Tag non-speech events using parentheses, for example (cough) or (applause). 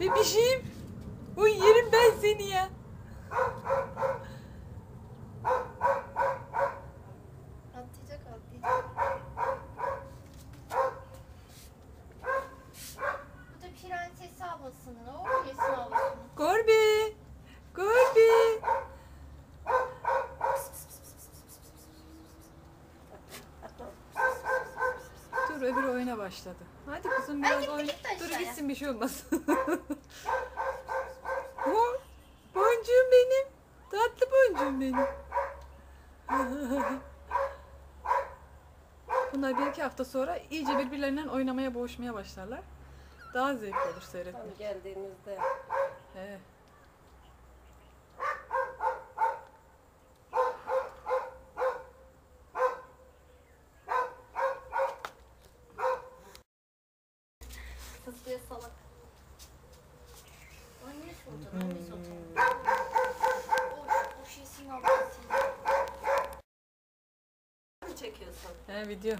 Bebişim. Uy yerim ben seni ya. Atlayacak atlayacak. Dur öbürü oyuna başladı. Hadi kızım biraz gitti, gitti Dur aşağıya. gitsin bir şey olmaz. (laughs) Bu boncuğum benim. Tatlı boncuğum benim. (laughs) Bunlar bir iki hafta sonra iyice birbirlerinden oynamaya boğuşmaya başlarlar. Daha zevkli olur Tam seyretmek. geldiğimizde He. Fıstığı salak. Annesi olacak, annesi olacak. Boş, boş yesin ablasını. mi çekiyorsun? He video.